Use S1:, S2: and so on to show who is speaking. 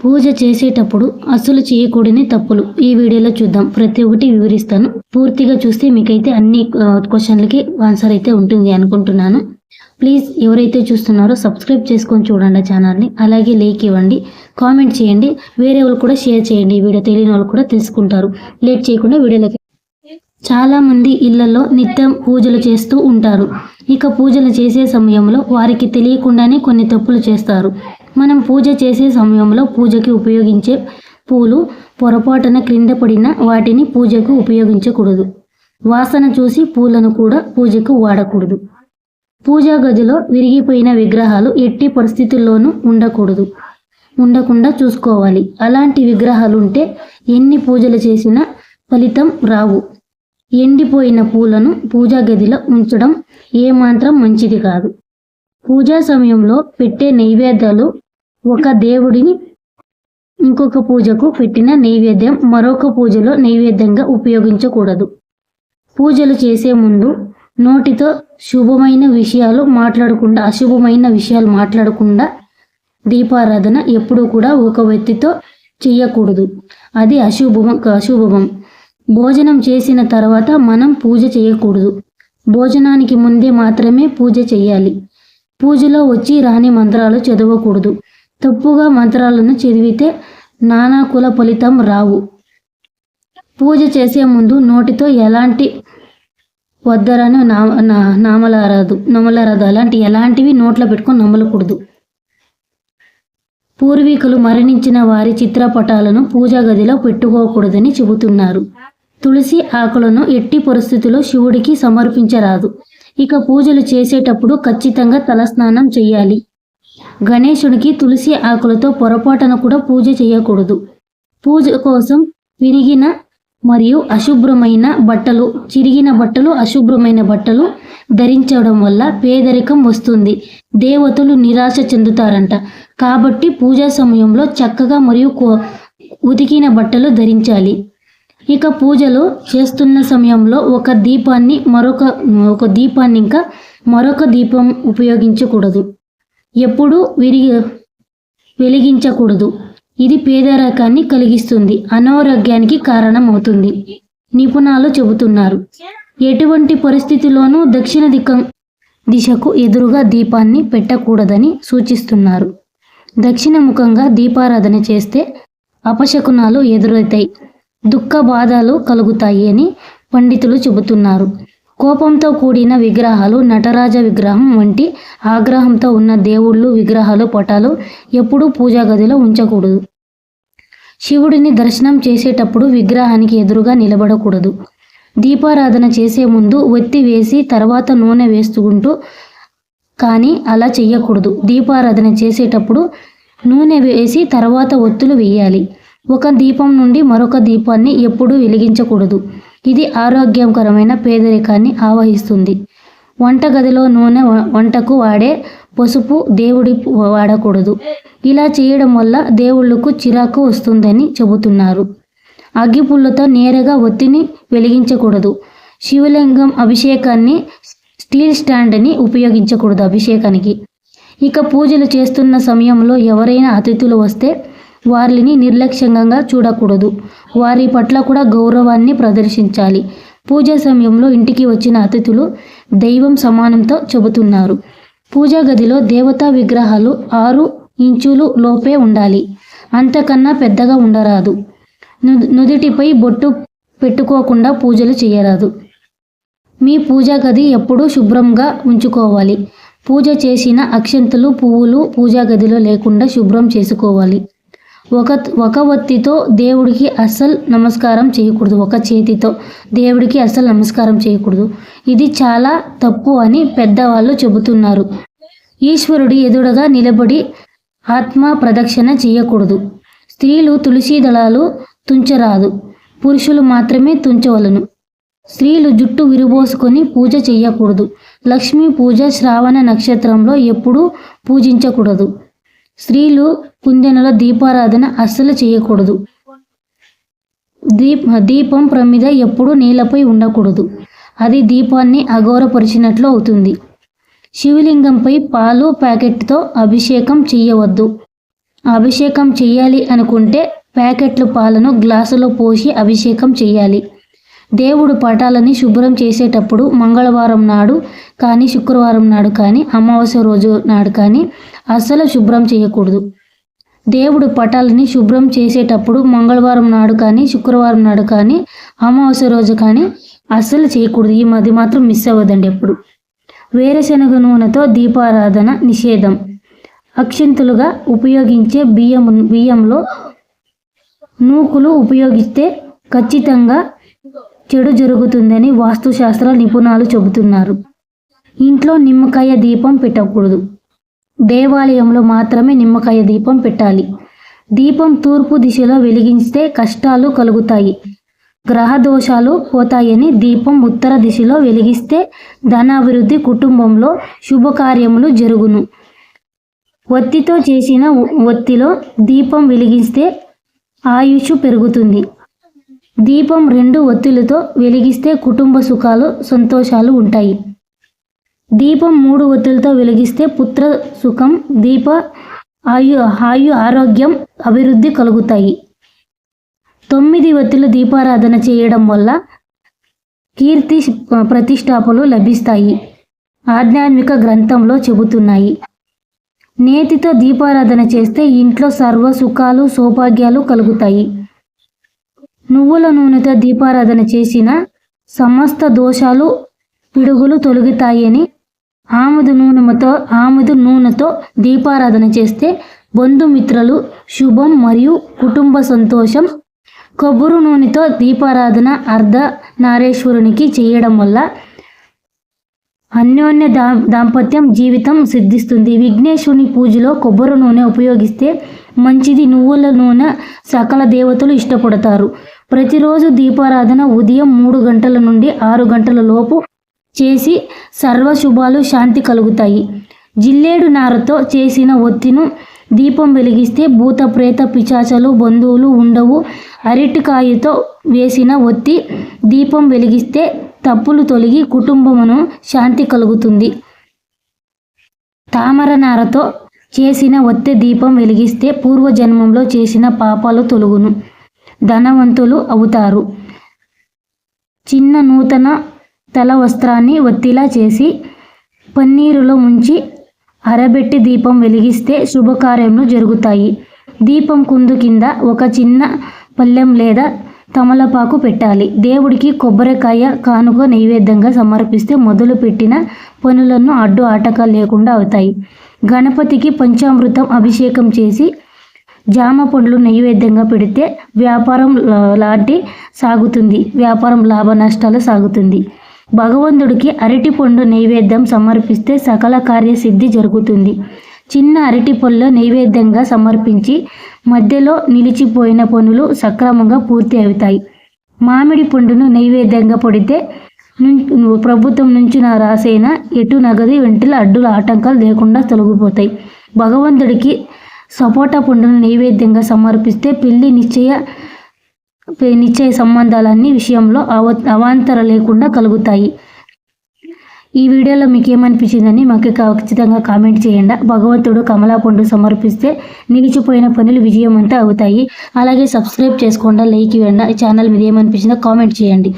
S1: పూజ చేసేటప్పుడు అస్సలు చేయకూడని తప్పులు. ఈ వీడియోలో చూద్దాం. ప్రతి ఒక్కటి వివరిస్తాను. పూర్తిగా చూస్తే మీకైతే అన్ని క్వశ్చన్లకి ఆన్సర్ అయితే ఉంటుంది అనుకుంటున్నాను. ప్లీజ్ ఎవరైతే చూస్తున్నారో సబ్స్క్రైబ్ చేసుకొని చూడండి ఛానల్ని. అలాగే లైక్ ఇవ్వండి. కామెంట్ చేయండి. వేరే వాళ్ళు కూడా షేర్ చేయండి. ఈ వీడియో తెలియని వాళ్ళు కూడా తెలుసుకుంటారు. లేట్ చేయకుండా వీడియోలోకి చాలా మంది ఇళ్ళలో నిత్యం పూజలు చేస్తూ ఉంటారు. ఇక పూజలు చేసే సమయంలో వారికి తెలియకుండానే కొన్ని తప్పులు చేస్తారు. మనం పూజ చేసే సమయంలో పూజకి ఉపయోగించే పూలు పొరపాటున క్రింద పడిన వాటిని పూజకు ఉపయోగించకూడదు. వాసన చూసి పూలను కూడా పూజకు వాడకూడదు. పూజా గదిలో విరిగిపోయిన విగ్రహాలు ఎట్టి పరిస్థితుల్లోనూ ఉండకూడదు. ఉండకుండా చూసుకోవాలి. అలాంటి విగ్రహాలు ఉంటే ఎన్ని పూజలు చేసినా ఫలితం రావు. ఎండిపోయిన పూలను పూజా గదిలో ఉంచడం ఏమాత్రం మంచిది కాదు. పూజా సమయంలో పెట్టే నైవేద్యాలు ఒక దేవుడిని ఇంకొక పూజకు పెట్టిన నైవేద్యం మరొక పూజలో నైవేద్యంగా ఉపయోగించకూడదు. పూజలు చేసే ముందు నోటితో శుభమైన విషయాలు మాట్లాడకుండా అశుభమైన విషయాలు మాట్లాడకుండా దీపారాధన ఎప్పుడూ కూడా ఒక వ్యక్తితో చేయకూడదు అది అశుభం అశుభం భోజనం చేసిన తర్వాత మనం పూజ చేయకూడదు. భోజనానికి ముందే మాత్రమే పూజ చేయాలి పూజలో వచ్చి రాని మంత్రాలు చదవకూడదు. తప్పుగా మంత్రాలను చదివితే నానా కుల ఫలితం రావు. పూజ చేసే ముందు నోటితో ఎలాంటి వద్దరని నా నా- నమలారాదు నమలరాదు. అలాంటి ఎలాంటివి నోట్లో పెట్టుకొని నమలకూడదు పూర్వీకులు మరణించిన వారి చిత్రపటాలను పూజా గదిలో పెట్టుకోకూడదని చెబుతున్నారు. తులసి ఆకులను ఎట్టి పరిస్థితుల్లో శివుడికి సమర్పించరాదు. ఇక పూజలు చేసేటప్పుడు ఖచ్చితంగా తలస్నానం చేయాలి. గణేశుడికి తులసి ఆకులతో పొరపాటున కూడా పూజ చేయకూడదు. పూజ కోసం విరిగిన మరియు అశుభ్రమైన బట్టలు చిరిగిన బట్టలు అశుభ్రమైన బట్టలు ధరించడం వల్ల పేదరికం వస్తుంది. దేవతలు నిరాశ చెందుతారంట. కాబట్టి పూజా సమయంలో చక్కగా మరియు కో- ఉతికిన బట్టలు ధరించాలి. ఇక పూజలు చేస్తున్న సమయంలో ఒక దీపాన్ని మరొక ఒక దీపాన్ని ఇంకా మరొక దీపం ఉపయోగించకూడదు. ఎప్పుడూ విరిగి వెలిగించకూడదు. ఇది పేదరికాన్ని కలిగిస్తుంది. అనారోగ్యానికి కారణం అవుతుంది నిపుణాలు చెబుతున్నారు. ఎటువంటి పరిస్థితిలోనూ దక్షిణ దిక్క దిశకు ఎదురుగా దీపాన్ని పెట్టకూడదని సూచిస్తున్నారు. దక్షిణ ముఖంగా దీపారాధన చేస్తే అపశకునాలు ఎదురవుతాయి. దుఃఖ బాధలు కలుగుతాయి అని పండితులు చెబుతున్నారు. కోపంతో కూడిన విగ్రహాలు నటరాజ విగ్రహం వంటి ఆగ్రహంతో ఉన్న దేవుళ్ళు విగ్రహాలు పటాలు ఎప్పుడూ పూజా గదిలో ఉంచకూడదు. శివుడిని దర్శనం చేసేటప్పుడు విగ్రహానికి ఎదురుగా నిలబడకూడదు. దీపారాధన చేసే ముందు ఒత్తి వేసి తర్వాత నూనె వేసుకుంటూ కానీ అలా చెయ్యకూడదు. దీపారాధన చేసేటప్పుడు నూనె వేసి తర్వాత ఒత్తులు వేయాలి. ఒక దీపం నుండి మరొక దీపాన్ని ఎప్పుడూ వెలిగించకూడదు. ఇది ఆరోగ్యకరమైన పేదరికాన్ని ఆవహిస్తుంది. వంటగదిలో నూనె వంటకు వాడే పసుపు దేవుడి వాడకూడదు. ఇలా చేయడం వల్ల దేవుళ్ళకు చిరాకు వస్తుందని చెబుతున్నారు. అగ్గిపుల్లతో నేరుగా ఒత్తిని వెలిగించకూడదు. శివలింగం అభిషేకాన్ని స్టీల్ స్టాండ్ని ఉపయోగించకూడదు అభిషేకానికి. ఇక పూజలు చేస్తున్న సమయంలో ఎవరైనా అతిథులు వస్తే వారిని నిర్లక్ష్యంగా చూడకూడదు. వారి పట్ల కూడా గౌరవాన్ని ప్రదర్శించాలి. పూజా సమయంలో ఇంటికి వచ్చిన అతిథులు దైవం సమానంతో చెబుతున్నారు. పూజా గదిలో దేవతా విగ్రహాలు ఆరు ఇంచులు లోపే ఉండాలి. అంతకన్నా పెద్దగా ఉండరాదు. ను- బొట్టు పెట్టుకోకుండా పూజలు చేయరాదు. మీ పూజా గది ఎప్పుడూ శుభ్రంగా ఉంచుకోవాలి. పూజ చేసిన అక్షంతలు పువ్వులు పూజా గదిలో లేకుండా శుభ్రం చేసుకోవాలి. ఒక ఒక ఒత్తితో దేవుడికి అస్సలు నమస్కారం చేయకూడదు. ఒక చేతితో దేవుడికి అస్సలు నమస్కారం చేయకూడదు. ఇది చాలా తప్పు అని పెద్దవాళ్ళు చెబుతున్నారు. ఈశ్వరుడి ఎదుడగా నిలబడి ఆత్మ ప్రదక్షిణ చేయకూడదు. స్త్రీలు తులసి దళాలు తుంచరాదు. పురుషులు మాత్రమే తుంచవలను. స్త్రీలు జుట్టు విరుబోసుకొని పూజ చేయకూడదు. లక్ష్మీ పూజ శ్రావణ నక్షత్రంలో ఎప్పుడూ పూజించకూడదు. స్త్రీలు కుందెనలో దీపారాధన అస్సలు చేయకూడదు. దీప్ దీపం ప్రమిద ఎప్పుడూ నీళ్ళపై ఉండకూడదు. అది దీపాన్ని అఘోరపరిచినట్లు అవుతుంది. శివలింగంపై పాలు ప్యాకెట్తో అభిషేకం చేయవద్దు అభిషేకం చేయాలి అనుకుంటే ప్యాకెట్లు పాలను గ్లాసులో పోసి అభిషేకం చేయాలి దేవుడు పటాలని శుభ్రం చేసేటప్పుడు మంగళవారం నాడు కానీ శుక్రవారం నాడు కానీ అమావాస్య రోజు నాడు కానీ అస్సలు శుభ్రం చేయకూడదు. దేవుడు పటాలని శుభ్రం చేసేటప్పుడు మంగళవారం నాడు కానీ శుక్రవారం నాడు కానీ అమావాస్య రోజు కానీ అస్సలు చేయకూడదు. ఈ మధ్య మాత్రం మిస్ అవ్వదండి ఎప్పుడు. వేరుశనగ నూనెతో దీపారాధన నిషేధం. అక్షింతలుగా ఉపయోగించే బియ్యం బియ్యంలో నూకులు ఉపయోగిస్తే ఖచ్చితంగా చెడు జరుగుతుందని వాస్తుశాస్త్ర నిపుణులు చెబుతున్నారు. ఇంట్లో నిమ్మకాయ దీపం పెట్టకూడదు. దేవాలయంలో మాత్రమే నిమ్మకాయ దీపం పెట్టాలి. దీపం తూర్పు దిశలో వెలిగిస్తే కష్టాలు కలుగుతాయి. గ్రహ దోషాలు పోతాయని దీపం ఉత్తర దిశలో వెలిగిస్తే ధనాభివృద్ధి కుటుంబంలో శుభకార్యములు జరుగును. ఒత్తితో చేసిన ఒత్తిలో దీపం వెలిగిస్తే ఆయుష్ పెరుగుతుంది. దీపం రెండు ఒత్తులతో వెలిగిస్తే కుటుంబ సుఖాలు సంతోషాలు ఉంటాయి. దీపం మూడు ఒత్తులతో వెలిగిస్తే పుత్ర సుఖం దీప ఆయు ఆయు ఆరోగ్యం అభివృద్ధి కలుగుతాయి. తొమ్మిది ఒత్తులు దీపారాధన చేయడం వల్ల కీర్తి ప్రతిష్టాపలు లభిస్తాయి. ఆధ్యాత్మిక గ్రంథంలో చెబుతున్నాయి. నేతితో దీపారాధన చేస్తే ఇంట్లో సర్వ సుఖాలు సౌభాగ్యాలు కలుగుతాయి. నువ్వుల నూనెతో దీపారాధన చేసిన సమస్త దోషాలు పిడుగులు తొలగుతాయని ఆముదు నూనెతో ఆముదు నూనెతో దీపారాధన చేస్తే బంధుమిత్రులు శుభం మరియు కుటుంబ సంతోషం. కొబ్బరి నూనెతో దీపారాధన అర్ధ నారేశ్వరునికి చేయడం వల్ల అన్యోన్య దా దాంపత్యం జీవితం సిద్ధిస్తుంది. విఘ్నేశ్వరుని పూజలో కొబ్బరి నూనె ఉపయోగిస్తే మంచిది. నువ్వుల నూనె సకల దేవతలు ఇష్టపడతారు. ప్రతిరోజు దీపారాధన ఉదయం మూడు గంటల నుండి ఆరు గంటల లోపు చేసి సర్వశుభాలు శాంతి కలుగుతాయి. జిల్లేడు నారతో చేసిన ఒత్తిను దీపం వెలిగిస్తే భూత ప్రేత పిచాచలు బంధువులు ఉండవు. అరటికాయతో వేసిన ఒత్తి దీపం వెలిగిస్తే తప్పులు తొలగి కుటుంబమును శాంతి కలుగుతుంది. తామర నారతో చేసిన ఒత్తి దీపం వెలిగిస్తే పూర్వజన్మంలో చేసిన పాపాలు తొలుగును. ధనవంతులు అవుతారు. చిన్న నూతన తల వస్త్రాన్ని ఒత్తిలా చేసి పన్నీరులో ఉంచి అరబెట్టి దీపం వెలిగిస్తే శుభకార్యములు జరుగుతాయి. దీపం కుందు కింద ఒక చిన్న పళ్ళెం లేదా తమలపాకు పెట్టాలి. దేవుడికి కొబ్బరికాయ కానుక నైవేద్యంగా సమర్పిస్తే మొదలు పెట్టిన పనులను అడ్డు ఆటక లేకుండా అవుతాయి. గణపతికి పంచామృతం అభిషేకం చేసి జామ పండ్లు నైవేద్యంగా పెడితే వ్యాపారం లాంటి సాగుతుంది. వ్యాపారం లాభ నష్టాలు సాగుతుంది. భగవంతుడికి అరటి పండు నైవేద్యం సమర్పిస్తే సకల కార్యసిద్ధి జరుగుతుంది. చిన్న అరటి పళ్ళు నైవేద్యంగా సమర్పించి మధ్యలో నిలిచిపోయిన పనులు సక్రమంగా పూర్తి అవుతాయి. మామిడి పండును నైవేద్యంగా పడితే ప్రభుత్వం నుంచి నా రాసైన ఎటు నగది వెంటలు అడ్డుల ఆటంకాలు లేకుండా తొలగిపోతాయి. భగవంతుడికి సపోటా పండును నైవేద్యంగా సమర్పిస్తే పెళ్ళి నిశ్చయ నిశ్చయ సంబంధాలన్నీ విషయంలో అవ అవాంతర లేకుండా కలుగుతాయి. ఈ వీడియోలో మీకు ఏమనిపించిందని మాకు ఖచ్చితంగా కామెంట్ చేయండి. భగవంతుడు కమలా పండు సమర్పిస్తే నిలిచిపోయిన పనులు విజయవంతం అవుతాయి. అలాగే సబ్స్క్రైబ్ చేసుకోండి లైక్ ఇవ్వండి. ఛానల్ మీద ఏమనిపించిందో కామెంట్ చేయండి.